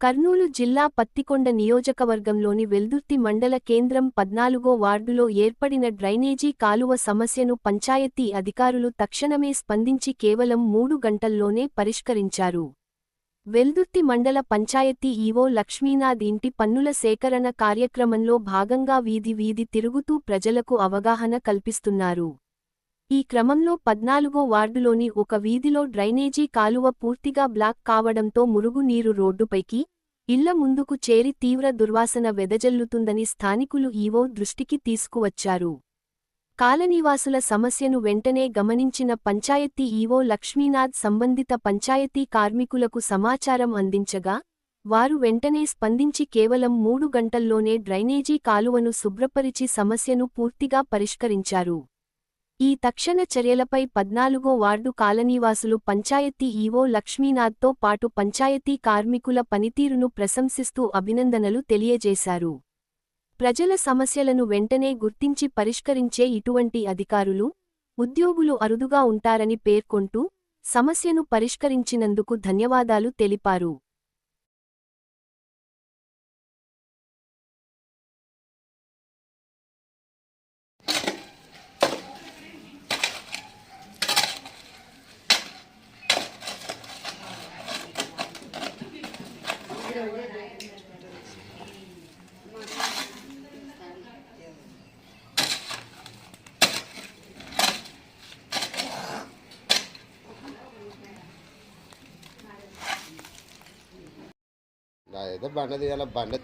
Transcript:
కర్నూలు జిల్లా పత్తికొండ నియోజకవర్గంలోని వెల్దుర్తి మండల కేంద్రం పద్నాలుగో వార్డులో ఏర్పడిన డ్రైనేజీ కాలువ సమస్యను పంచాయతీ అధికారులు తక్షణమే స్పందించి కేవలం మూడు గంటల్లోనే పరిష్కరించారు. వెల్దుర్తి మండల పంచాయతీ ఈవో లక్ష్మీనాథ్ ఇంటి పన్నుల సేకరణ కార్యక్రమంలో భాగంగా వీధి వీధి తిరుగుతూ ప్రజలకు అవగాహన కల్పిస్తున్నారు. ఈ క్రమంలో పద్నాలుగో వార్డులోని ఒక వీధిలో డ్రైనేజీ కాలువ పూర్తిగా బ్లాక్ కావడంతో మురుగునీరు రోడ్డుపైకి ఇళ్ళ ముందుకు చేరి తీవ్ర దుర్వాసన వెదజల్లుతుందని స్థానికులు ఈవో దృష్టికి తీసుకువచ్చారు. కాలనీవాసుల సమస్యను వెంటనే గమనించిన పంచాయతీ ఈవో లక్ష్మీనాథ్ సంబంధిత పంచాయతీ కార్మికులకు సమాచారం అందించగా వారు వెంటనే స్పందించి కేవలం మూడు గంటల్లోనే డ్రైనేజీ కాలువను శుభ్రపరిచి సమస్యను పూర్తిగా పరిష్కరించారు. ఈ తక్షణ చర్యలపై పద్నాలుగో వార్డు కాలనీవాసులు పంచాయతీ ఈవో లక్ష్మీనాథ్తో పాటు పంచాయతీ కార్మికుల పనితీరును ప్రశంసిస్తూ అభినందనలు తెలియజేశారు. ప్రజల సమస్యలను వెంటనే గుర్తించి పరిష్కరించే ఇటువంటి అధికారులు ఉద్యోగులు అరుదుగా ఉంటారని పేర్కొంటూ సమస్యను పరిష్కరించినందుకు ధన్యవాదాలు తెలిపారు. நான் எதை பண்ணது இதெல்லாம் பண்ண